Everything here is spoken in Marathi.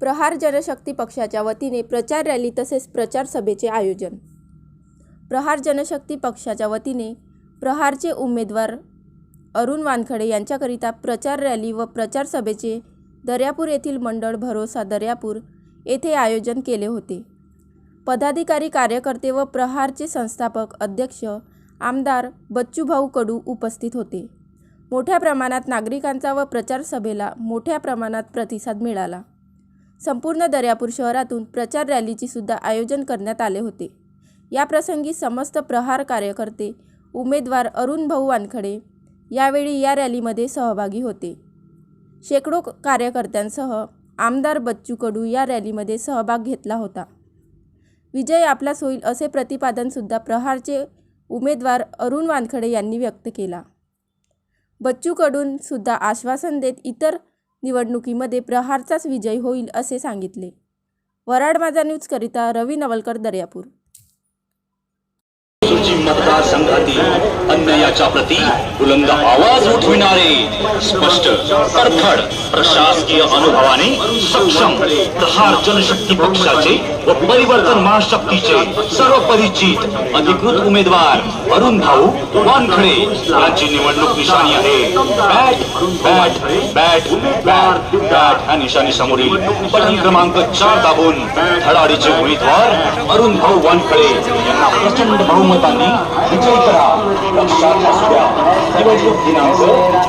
प्रहार जनशक्ती पक्षाच्या वतीने प्रचार रॅली तसेच प्रचार सभेचे आयोजन. प्रहार जनशक्ती पक्षाच्या वतीने प्रहारचे उमेदवार अरुण वानखडे यांच्याकरिता प्रचार रॅली व प्रचार सभेचे दर्यापूर येथील मंडळ भरोसा दर्यापूर येथे आयोजन केले होते. पदाधिकारी कार्यकर्ते व प्रहारचे संस्थापक अध्यक्ष आमदार बच्चूभाऊ कडू उपस्थित होते. मोठ्या प्रमाणात नागरिकांचा व प्रचार सभेला मोठ्या प्रमाणात प्रतिसाद मिळाला. संपूर्ण दर्यापूर शहरातून प्रचार रॅलीची सुद्धा आयोजन करण्यात आले होते. याप्रसंगी समस्त प्रहार कार्यकर्ते उमेदवार अरुण भाऊ वानखडे यावेळी या रॅलीमध्ये सहभागी होते. शेकडो कार्यकर्त्यांसह आमदार बच्चू कडू या रॅलीमध्ये सहभाग घेतला होता. विजय आपलाच होईल असे प्रतिपादनसुद्धा प्रहारचे उमेदवार अरुण वानखडे यांनी व्यक्त केला. बच्चू आश्वासन देत इतर निवडणुकीमध्ये प्रहारचाच विजय होईल असे सांगितले. वराड माझा न्यूजकरिता रवी नवलकर दर्यापूर. मतदारसंघातील अन्यायाच्या प्रती बुलंद आवाज उठविणारे स्पष्ट अडथड प्रशासकीय अनुभवाने सक्षम प्रहार जनशक्ती पक्षाचे परिवर्तन महाशक्तीचे सर्व परिचित अधिकृत उमेदवार अरुण भाऊ वानखडे. यांची निवडणूक निशाणी आहे. Bat bat bat bat bat ह्या निशाणी समोरील बटन क्रमांक चार दाबून धडाडीचे उमेदवार अरुण भाऊ वानखडे यांना प्रचंड बहुमतांनी विजय करा. लक्षात असू द्या. निवडणूक दिनांक